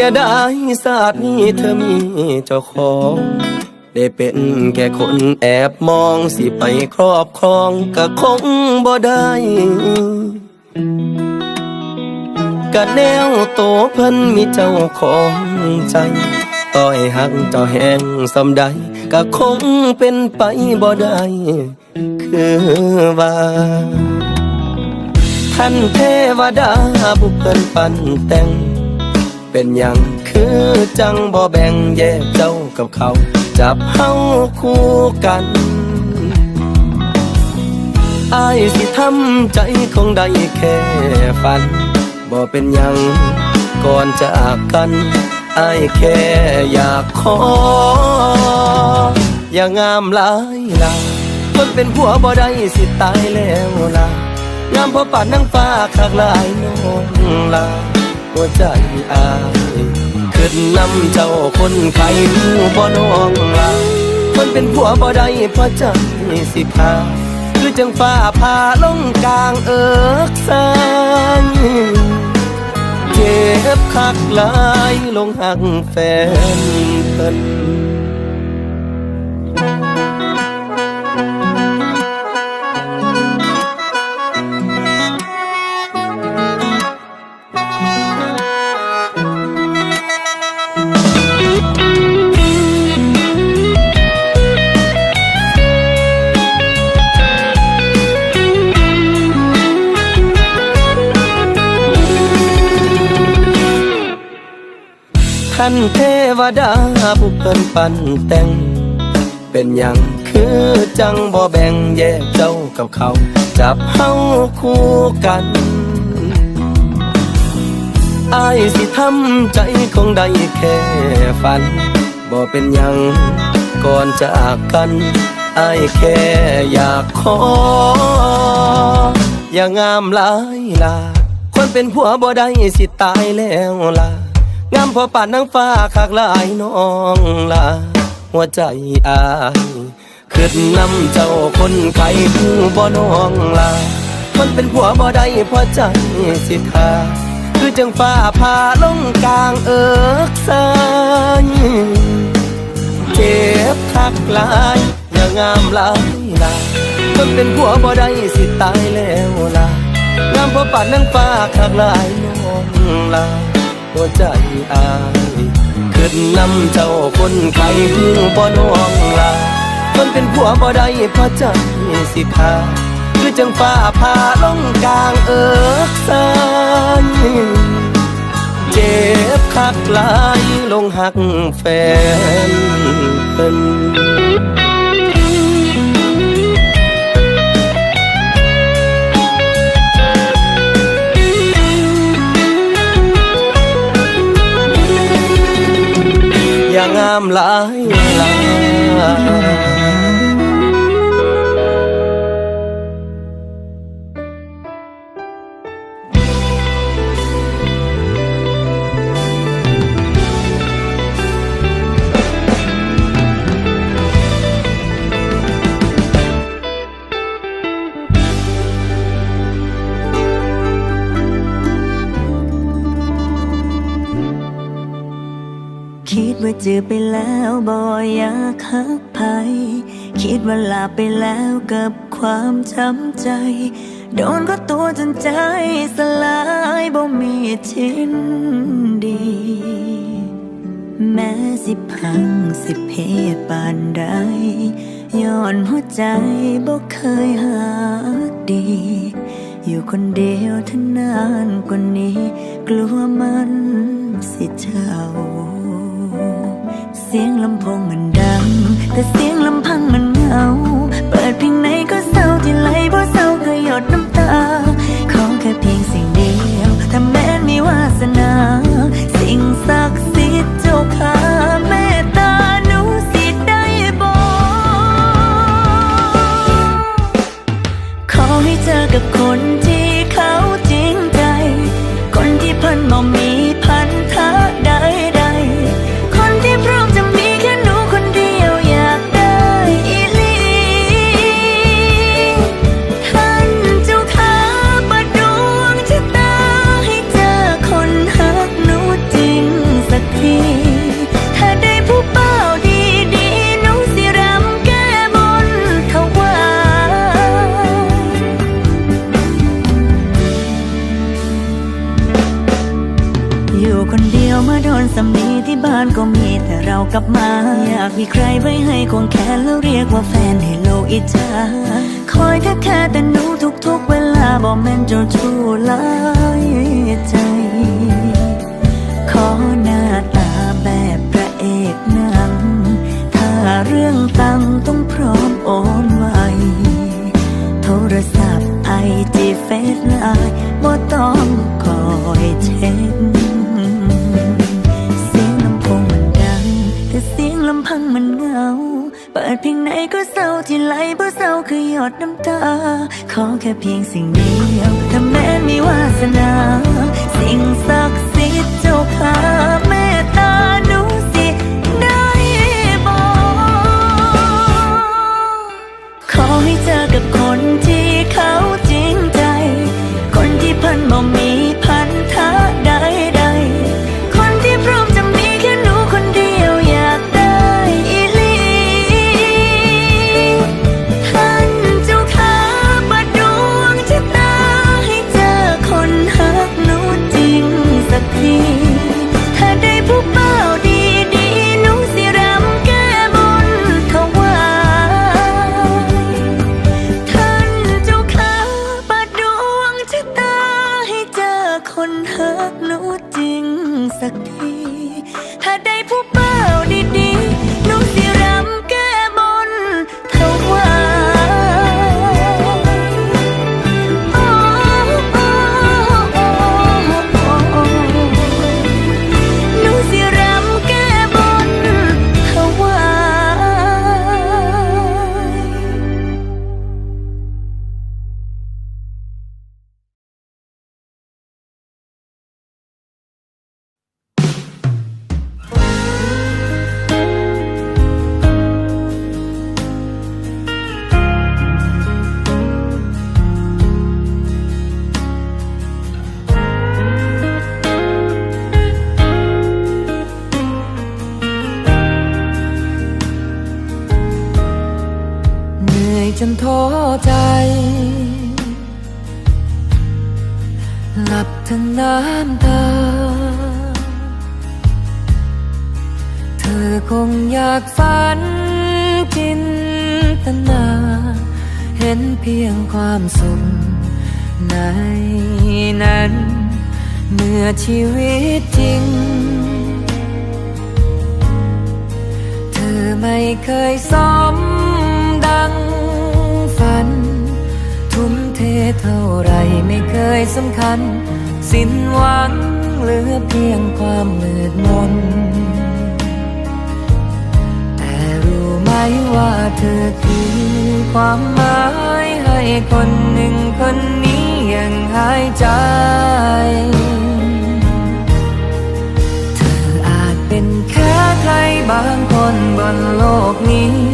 เสียดายศาสตร์นี้เธอมีเจ้าของ ได้เป็นแค่คนแอบมองสิไปครอบครองก็คงบ่ได้กะแนวโตเพิ่นมีเจ้าของใจ ต่อยหักเจ้าแหงสำใดก็คงเป็นไปบ่ได้คือว่าท่านเทวดาบุเพิ่นปันแต่ง เป็นอย่างคือจังบ่แบ่งแยกเจ้ากับเขา จับเฮาคู่กันอายสิทำใจคงได้แค่ฝันบ่เป็นยังก่อนจากกันอายแค่อยากขอ อย่างามหลายลาคนเป็นผัวบ่ได้สิตายแล้วล่ะงามพอป่านนังฟ้าคักลายน้องลา หัวใจอายขึ้นนำเจ้าคนไข้หูบ่น้องลาคนเป็นผัวบ่ได้เพราะใจสิพาคือจังฟ้าพาลงกลางเอิกสายเจ็บคักหลายลงหักแฟนเพิ่น นเทวดาผู้เพิ่นปันแต่ง เป็นอย่างคือจังบ่แบ่งแยกเจ้ากับเขา จับเฮาคู่กันอายสิทำใจคงได้แค่ฝัน บ่เป็นหยังก่อนจากกันอายแค่อยากขอ อย่างงามหลายล่ะคนเป็นผัวบ่ได้สิตายแล้วล่ะ งามพอป่านนางฟ้าคักลายน้องล่ะหัวใจอายขึ้นนำเจ้าคนไข้ผู้บ่น้องล่ะคนเป็นผัวบ่ได้พราะใจสิทาคือจังฟ้าพาลงกลางเอิกสายเจ็บคักลายอย่างงามลายล่ะคนเป็นผัวบ่ได้สิตายแล้วล่ะงามพอป่านนางฟ้าคักลายน้องล่ะ หัวใจอายขึ้นนำเจ้าคนไข้หูบ่น้องลาคนเป็นผัวบ่ได้พระใจสิขาคือจังฟ้าพาลงกลางเอิกสายเจ็บคักหลายลงหักแฟนเป็น งามหลายหลาย ว่าเจอไปแล้วบ่อยากหักใครคิดว่าลาไปแล้วกับความช้ำใจ โดนก็ตัวจนใจสลายบ่มีชิ้นดี แม้สิพังสิเพศปานใดย้อนหัวใจบ่เคยหักดี อยู่คนเดียวทนานกว่านี้ กลัวมันสิเจ้า เสียงลำโพงมันดัง แต่เสียงลำพังมันเหงา เปิดเพลงไหนก็เศร้าที่ไหลเพราะเศร้าก็หยดน้ำตา ของแค่เพียงสิ่งเดียว ถ้าแม้นมีวาสนา สิ่งศักดิ์า เปิดเพลงไหนก็เศร้าที่ไหลเพราะเศร้าคือหยดน้ำตา ขอแค่เพียงสิ่งเดียวถ้าแม้นมีวาสนา สิ่งศักดิ์สิทธิ์เจ้าข้าเมตตาหนูสิได้บอกขอให้เจอกับคนที่เขา คนหักหนูจริงสักที ถ้าได้ผู้ จนท้อใจ หลับทั้งน้ำตา เธอคงอยากฝันจินตนา เห็นเพียงความสุขในนั้นเมื่อชีวิตจริง เธอไม่เคยสมดังันทุ่มเทเท่าไรไม่เคยสำคัญ สิ้นหวังเหลือเพียงความมืดมน แต่รู้ไหมว่าเธอคือความหมายให้คนหนึ่งคนนี้ยังหายใจเธออาจเป็นแค่ใครบางคนบนโลกนี้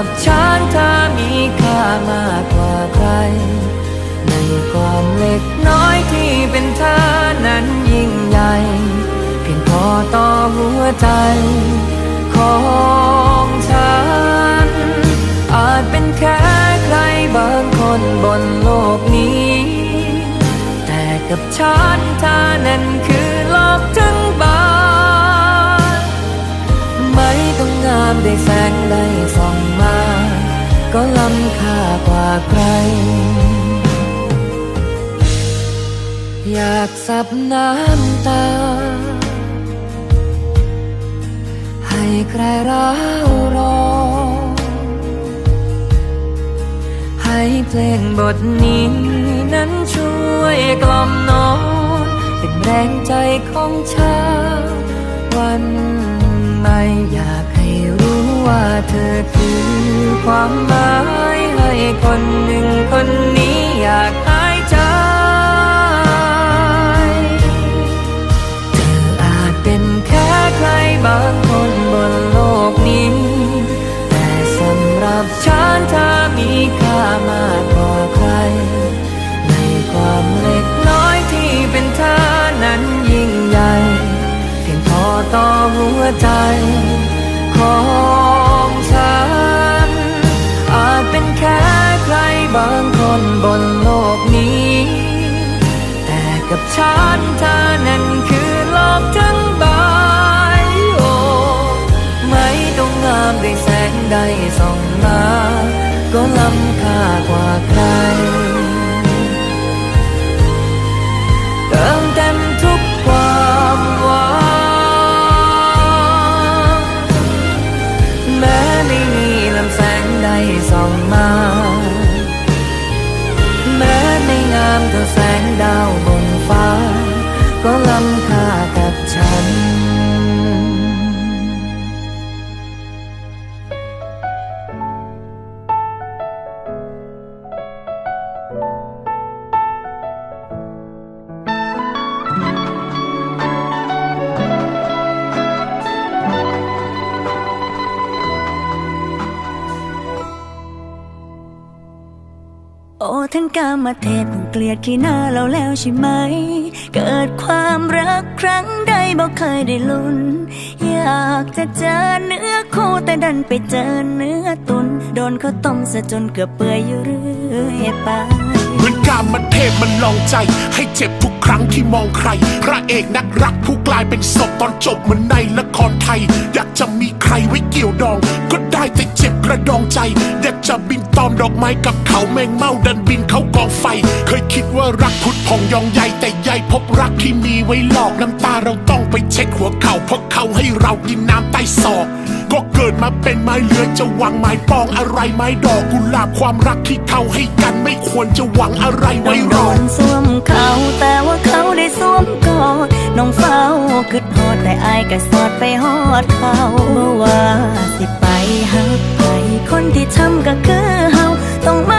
ำหรับฉันเธอมีค่ามากกว่าใคร ในความเล็กน้อยที่เป็นเธอนั้นยิ่งใหญ่ เพียงพอต่อหัวใจ ของฉัน อาจเป็นแค่ใครบางคนบนโลกนี้ แต่กับฉันเธอนั้นคือโลกทั้งใบไม่ต้องงามได้แสงได้ส่องม ก็ล้ำค่ากว่าใคร อยากสับน้ำตา ให้ใครร้าวรองให้เพลงบทนี้นั้นช่วยกล่อมนอน เป็นแรงใจของเช้าวันใหม่อยาก ว่าเธอคือความหมายให้คนหนึ่งคนนี้อยากหายใจ เธออาจเป็นแค่ใครบางคนบนโลกนี้ แต่สำหรับฉันเธอมีค่ามากกว่าใคร ในความเล็กน้อยที่เป็นเธอนั้นยิ่งใหญ่เพียงพอต่อหัวใจ ของฉัน อาจเป็นแค่ใครบางคนบนโลกนี้ แต่กับฉันเธอนั้นคือโลกทั้งใบโอ้ไม่ต้องงามด้วยแสงใดส่องมา ก็ล้ำค่ากว่าใคร โอ้ท่านกามาเทศผู้เกลียดขี้หน้าเราแล้วใช่ไหม เกิดความรักครั้งใดบอกเคยได้ลุ้น อยากจะเจอเนื้อคู่แต่ดันไปเจอเนื้อตุน โดนเขาต้มซะจนเกือบเปื่อยอยู่เรื่อยไปเหมือนการมันเทพมันลองใจ ให้เจ็บทุกครั้งที่มองใคร พระเอกนักรักผู้กลายเป็นศพตอนจบเหมือนในละครไทย อยากจะมีใครไว้เกี่ยวดอง ก็ได้แต่เจ็บ ระดองใจ อยากจะบินตอมดอกไม้กับเขาแมงเม่าดันบินเข้ากองไฟ เคยคิดว่ารักพุดพองยองใยแต่ใยพบรักที่มีไว้หลอกน้ำตาเราต้องไปเช็ดหัวเขาเพราะเขาให้เรากินน้ำใต้ศอกก็เกิดมาเป็นไม้เลื้อยจะหวังไม้ปองอะไรไม้ดอกกุหลาบความรักที่เขาให้กันไม่ควรจะหวังอะไรไว้องรโดอนสวมเขาแต่ว่าเขาได้สวมกอดน้องเฝ้าคึดฮอดแต่อายก็สอดไปฮอดเขาบ่ว่าสิไปหักไผ คนที่ทำก็คือเฮาต้องมา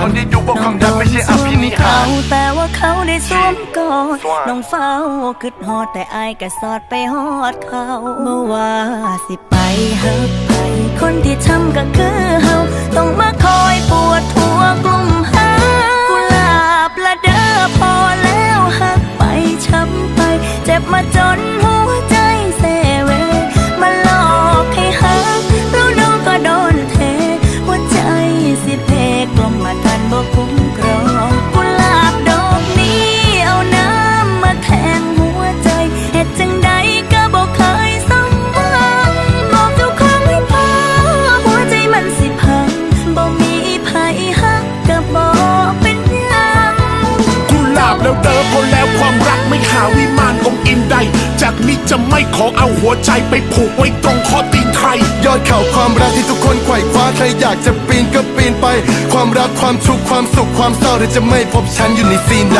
นคนที่ดูว่าความรักไม่ใช่อภินิหารแต่ว่าเขาได้สวมกอดน้องเฝ้าคึดฮอดแต่อายก็สอดไปฮอดเขาเมื่อว่าสิไปหักไป คนที่ทำก็คือเฮาต้องมาคอยปวดหัวกลุ่มหากุหลาบละเด้อพอแล้วหักไปช้ำไป เจ็บมาจนหัว ใด จากนี้จะไม่ขอเอาหัวใจไปผูกไว้ตรงคอตีนใคร ยอดเขาความรักที่ทุกคนไขว่คว้าใครอยากจะปีนก็ปีนไป ความรักความทุกข์ความสุขความเศร้าเธอจะไม่พบฉันอยู่ในซีนใด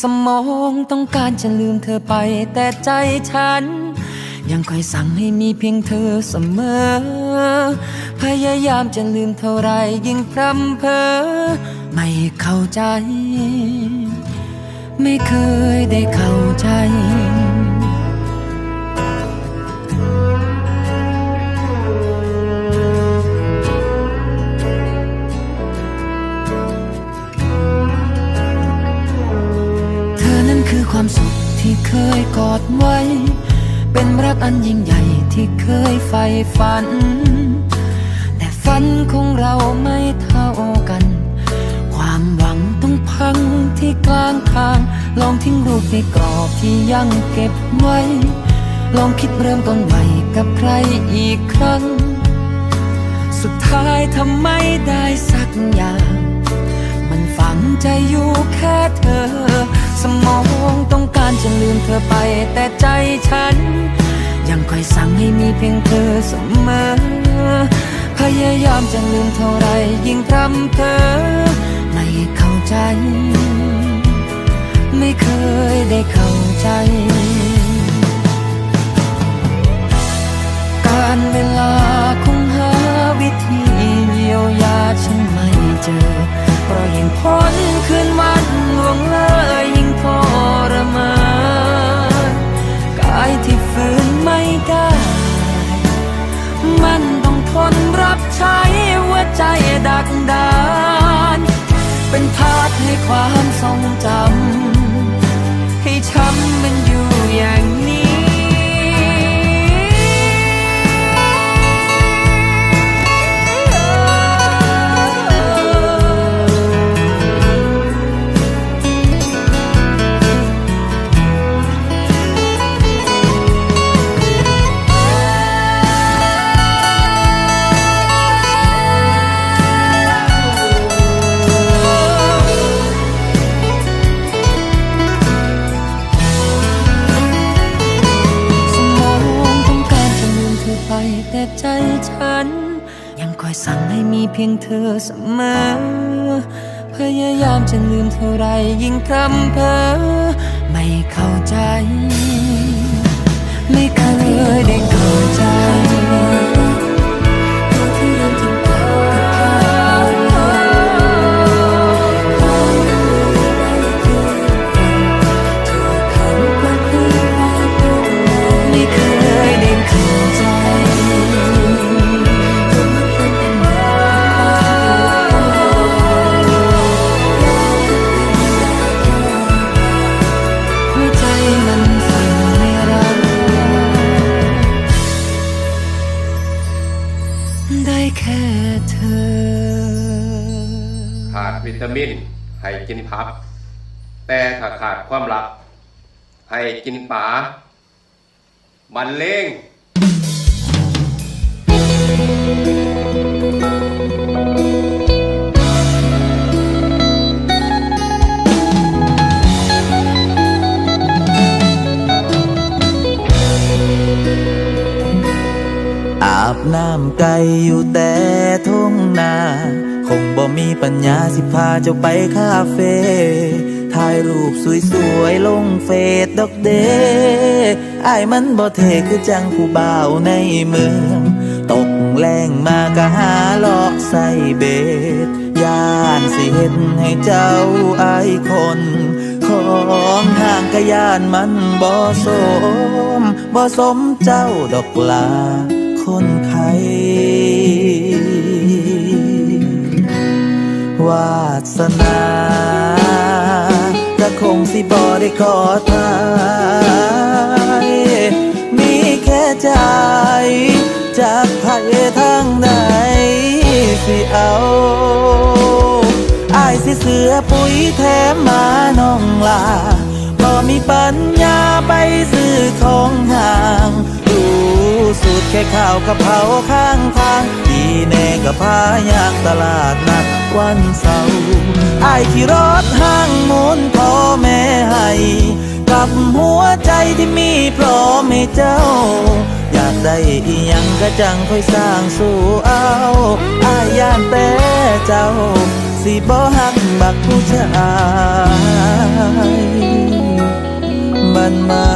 สมองต้องการจะลืมเธอไป แต่ใจฉัน ยังคอยสั่งให้มีเพียงเธอเสมอ พยายามจะลืมเท่าไรยิ่งพร่ำเพอไม่เข้าใจ ไม่เคยได้เข้าใจ ความสุขที่เคยกอดไว้ เป็นรักอันยิ่งใหญ่ที่เคยใฝ่ฝัน แต่ฝันของเราไม่เท่ากัน ความหวังต้องพังที่กลางทาง ลองทิ้งรูปในกรอบที่ยังเก็บไว้ ลองคิดเริ่มต้นใหม่กับใครอีกครั้ง สุดท้ายทำไม่ได้สักอย่าง ฝังใจอยู่แค่เธอ สมองต้องการจะลืมเธอไป แต่ใจฉัน ยังคอยสั่งให้มีเพียงเธอเสมอ พยายามจะลืมเท่าไรยิ่งพร่ำเธอ ไม่เข้าใจ ไม่เคยได้เข้าใจการเวลาคงหาวิธีเยียวยาฉันไม่เจอ เพราะยิ่งพ้นคืนวันล่วงเลยยิ่งทรมานกายที่ฝืนไม่ได้ มันต้องทนรับใช้หัวใจดักดาน เป็นทาสให้ความทรงจำให้ช้ำมันอยู่อย่างนี้ อเสมอ พยายามจะลืมเท่าไรยิ่งคำเพอไม่เข้าใจ นปลาบันเลงอาบน้ำไกลอยู่แต่ทุ่งนา คงบ่มีปัญญาสิพาเจ้าไปคาเฟ่ ถ่ายรูปสวยๆ ลงเฟซดอกเดไอ้มันบ่เทคือจังผู้บ่าวในเมือง ตกแรงมากะหาเลาะใส่เบ็ดย่านสิเห็นให้เจ้าไอคน ของห่างกะยานมันบ่สมบ่สมเจ้าดอกลาคนไข้วาสนา ก็คงสิบ่ได้ขอทายมีแค่ใจ จากไผทางใดสิเอาอายสิเสือปุ๋ยแถมมาน้องลาบ่มีปัญญาไปซื้อของห่าง สูตรแค่ข้าวกะเพราข้างทางที่แน่ก็พายางตลาดนัดวันเสาร์อายขี่รถห้างหมุนพ่อแม่ให้กับหัวใจที่มีพร้อมให้เจ้า อยากได้อียังก็จังค่อยสร้างสู่เอาอายยานแต่เจ้า สิบ่หักบักผู้ชายบันมา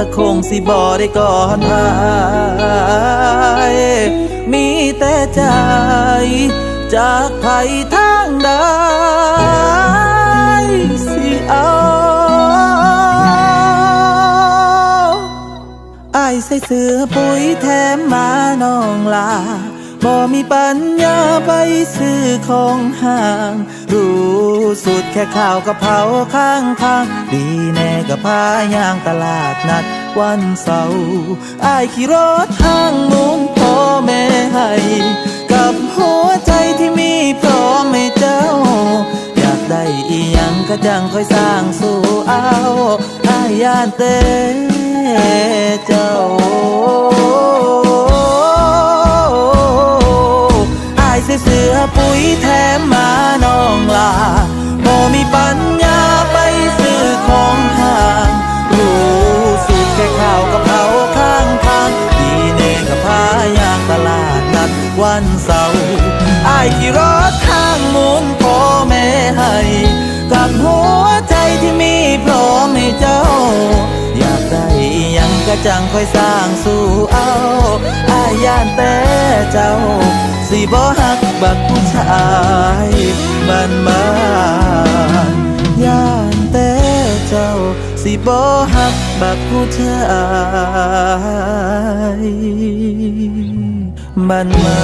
ก็คงสิบอได้ก่อนพายมีแต่ใจ จากไผทางใดสิเอาไอายใส่เสื้อปุ๋ยแถมมาน้องลาบ่มีปัญญาไปซื้อของห่างรู้ สุดแค่ข่าวกะเพราข้างทางดีแน่กับพายางตลาดนัดวันเสาร์อายขี่รถทางมุนพ่อแม่ให้กับหัวใจที่มีพร้อมให้เจ้า อยากได้อีหยังก็จังค่อยสร้างสู่เอาอายยานเต้เจ้าอายเสื้อปุ๋ยแถมมาน้องลา ที่รถทางมุนพ่อแม่ให้กับหัวใจที่มีพร้อมให้เจ้า อยากได้ยังก็จังค่อยสร้างสู่เอาอายานแต่เจ้า สิบ่หักบักผู้ชายบ้านมานย่านแต่เจ้า สิบ่หักบักผู้ชาย มันมา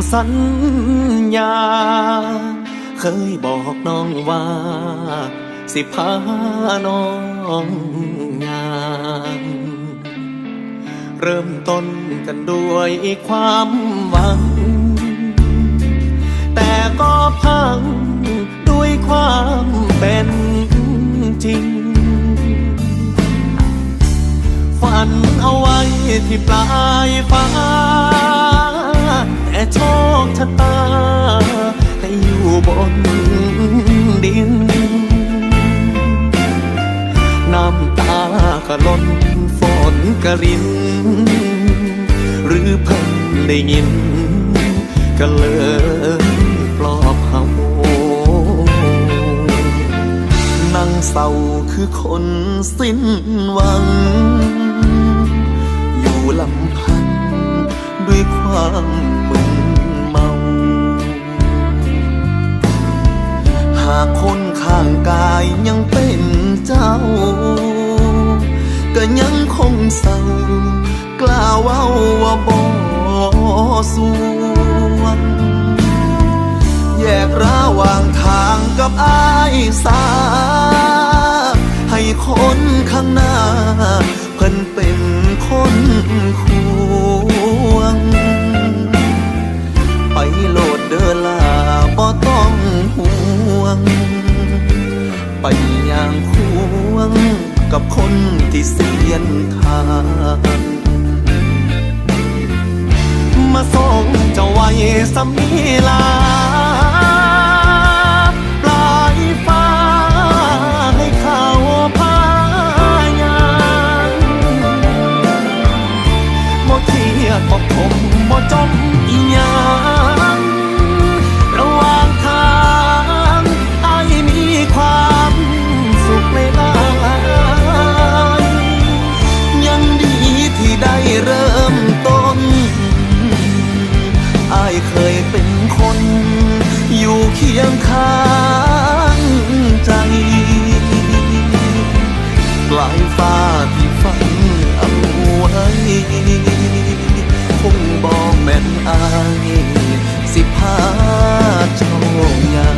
ำสัญญา เคยบอกน้องว่า สิพาน้องงานเริ่มต้นกันด้วยความหวัง แต่ก็พังด้วยความเป็นจริง ฝันเอาไว้ที่ปลายฟ้า โชคชะตา ให้อยู่บนดิน น้ำตาก็ล้นฝนกระริน หรือเพิ่งได้ยิน ก็เลยปลอบเฮานั่งเศร้าคือคนสิ้นหวัง อยู่ลำพันด้วยความากคนข้างกายยังเป็นเจ้า ก็ยังคงเศร้ากล้าเว้าว่าบ่สวงแยกระหว่างทางกับอายสา ให้คนข้างหน้า เพิ่นเป็นคนควง ไปโลดเดอลาบ่ต้องห่ว ง ไปอย่างควงกับคนที่เสียนทางมาส่งเจ้าไว้สมีลา คงบอกแม่นอายสิพาเจ้ายา